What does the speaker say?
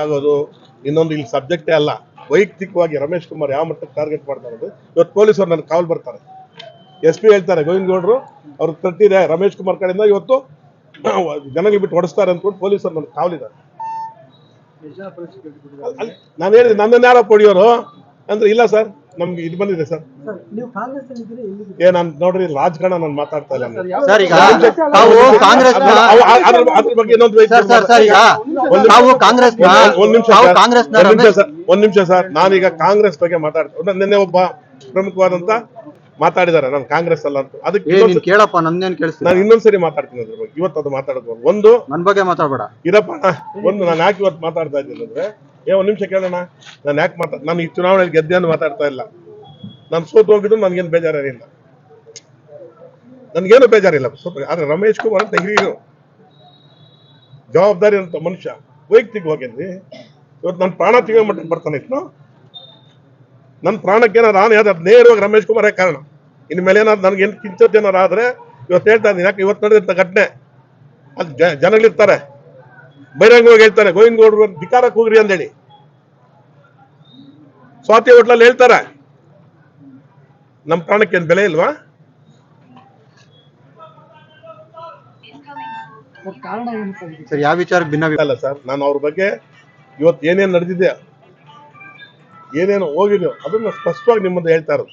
ಆಗೋದು ಇನ್ನೊಂದು ಇಲ್ಲಿ ಸಬ್ಜೆಕ್ಟೇ ಅಲ್ಲ. ವೈಯಕ್ತಿಕವಾಗಿ ರಮೇಶ್ ಕುಮಾರ್ ಯಾವ ಮಟ್ಟಕ್ಕೆ ಟಾರ್ಗೆಟ್ ಮಾಡ್ತಾ ಇರೋದು ಇವತ್ತು ಪೊಲೀಸರು ನನ್ನ ಕಾವಲು ಬರ್ತಾರೆ. ಎಸ್ ಪಿ ಹೇಳ್ತಾರೆ ಗೋವಿಂದ ಗೌಡ್ರು ಅವ್ರಿಗೆ ತಟ್ಟಿದೆ ರಮೇಶ್ ಕುಮಾರ್ ಕಡೆಯಿಂದ ಇವತ್ತು ಜನಗಳು ಬಿಟ್ಟು ಹೊಡೆಸ್ತಾರೆ ಅಂದ್ಕೊಂಡು ಪೊಲೀಸರು ನನ್ನ ಕಾವಲಿದ್ದಾರೆ ನಾನು ಹೇಳಿದೆ ನನ್ನನ್ನು ಯಾರೋ ಪಡೆಯೋರು ಅಂದ್ರೆ ಇಲ್ಲ ಸರ್. ನಮ್ಗೆ ಇದು ಬಂದಿದೆ ಸರ್. ಸರ್ ನೀವು ಕಾಂಗ್ರೆಸ್ ಇದ್ದೀರಿ ಎಲ್ಲಿ ಏ ನಾನು ನೋಡ್ರಿ ರಾಜಕಾರಣ ನಾನು ಮಾತಾಡ್ತಾ ಇಲ್ಲ ನಾನು. ಸರ್ ಈಗ ತಾವು ಕಾಂಗ್ರೆಸ್ ಅದ್ರ- ಅವ- ಅದ್ರ ಅದ್ರ ಬಗ್ಗೆ ಇನ್ನೊಂದು ಸರ್ ಸರ್ ಸರ್ ಈಗ ಒಂದು- ತಾವು ಕಾಂಗ್ರೆಸ್ ಒಂದ್- ಒಂದ್ ನಿಮಿಷ ತಾವು ಸರ್. ಕಾಂಗ್ರೆಸ್ ಒಂದ್ ನಿಮಿಷ ಸರ್. ಒಂದ್ ನಿಮಿಷ ಸರ್. ನಾನೀಗ ಕಾಂಗ್ರೆಸ್ ಬಗ್ಗೆ ಮಾತಾಡ್ತಾ ನಿನ್ನೆ ಒಬ್ಬ ಪ್ರಮುಖವಾದಂತ ಮಾತಾಡಿದಾರೆ ನಾನು ಕಾಂಗ್ರೆಸ್ ಅಲ್ಲ ಅಂತ. ಅದಕ್ಕೆ ಏ ನೀನ್ ಇನ್ನೊಂದ್ಸ- ಕೇಳಪ್ಪ ನನ್ನೇನ್ ಕೇಳಿಸ್ತೀನಿ? ನಾನು ಇನ್ನೊಂದ್ಸರಿ ಮಾತಾಡ್ತೀನಿ ಅದ್ರ ಬಗ್ಗೆ. ಇವತ್ತು ಅದು ಮಾತಾಡೋದು. ಒಂದು ನನ್ ಬಗ್ಗೆ ಮಾತಾಡ್ಬೇಡ. ಇರಪ್ಪ ಒಂದು ನಾನು ಯಾಕೆ ಇವತ್ತು ಮಾತಾಡ್ತಾ ಇದ್ದೀನಿ ಅಂದ್ರೆ ಏ, ಒಂದ್ ನಿಮಿಷ ಕೇಳೋಣ ನಾನು ಯಾಕೆ ಮಾತಾ, ನಾನು ಈ ಚುನಾವಣೆಯಲ್ಲಿ ಗೆದ್ದೆ ಅಂತ ಮಾತಾಡ್ತಾ ಇಲ್ಲ. ನಾನು ಸೋತು ಹೋಗಿದ್ದು ನನ್ಗೇನು ಬೇಜಾರಿಲ್ಲ ನನ್ಗೇನು ಬೇಜಾರಿಲ್ಲ ಸ್ವಲ್ಪ ಆದ್ರೆ ರಮೇಶ್ ಕುಮಾರ್ ಅಂತ ಹಿರಿಯರು. ಜವಾಬ್ದಾರಿ ಅಂತ ಮನುಷ್ಯ. ವೈಯಕ್ತಿಕವಾಗಿ ಇವತ್ತು ನನ್ನ ಪ್ರಾಣ ತೆಗೆಯೋ ಮಟ್ಟಕ್ಕೆ ಬರ್ತಾನೆ ಇತ್ತು ನನ್ನ ಪ್ರಾಣಕ್ಕೆ ಏನಾದ್ರು ಆದ್ರೆ ನೇರವಾಗಿ ರಮೇಶ್ ಕುಮಾರೇ ಕಾರಣ. ಇನ್ಮೇಲೆ ಮೇಲೆ ಏನಾದ್ರು ನನಗೆ ಏನು ಕಿಂಚತ್ ಏನಾರು ಆದ್ರೆ ಇವತ್ತು ಹೇಳ್ತಾ ಇದ್ದೀನಿ. ಯಾಕೆ ಇವತ್ತು ನಡೆದಿರ್ತ ಘಟನೆ? ಅಲ್ಲಿ ಜನಗಳಿರ್ತಾರೆ. ಹೋಗಿ ಹೇಳ್ತಾರೆ ಗೋವಿಂದ ಗೌಡ್ರು ಧಿಕಾರಕ್ಕೆ ಹೋಗ್ರಿ ಅಂತೇಳಿ ಸ್ವಾತಿ ಹೋಟ್ಲಲ್ಲಿ ಹೇಳ್ತಾರೆ ನಮ್ಮ ಪ್ರಾಣಕ್ಕೆ ಏನು ಬೆಲೆ ಇಲ್ವಾ? ಸರ್ ಯಾವ ವಿಚಾರ ಭಿನ್ನ ಅಲ್ಲ ಸರ್ ನಾನು ಅವ್ರ ಬಗ್ಗೆ ಇವತ್ತು ಏನೇನು ನಡೆದಿದೆ ಏನೇನು ಹೋಗಿದೆಯೋ ಅದನ್ನ ಸ್ಪಷ್ಟವಾಗಿ ನಿಮ್ಮದು ಮುಂದೆ ಹೇಳ್ತಾ ಇರೋದು.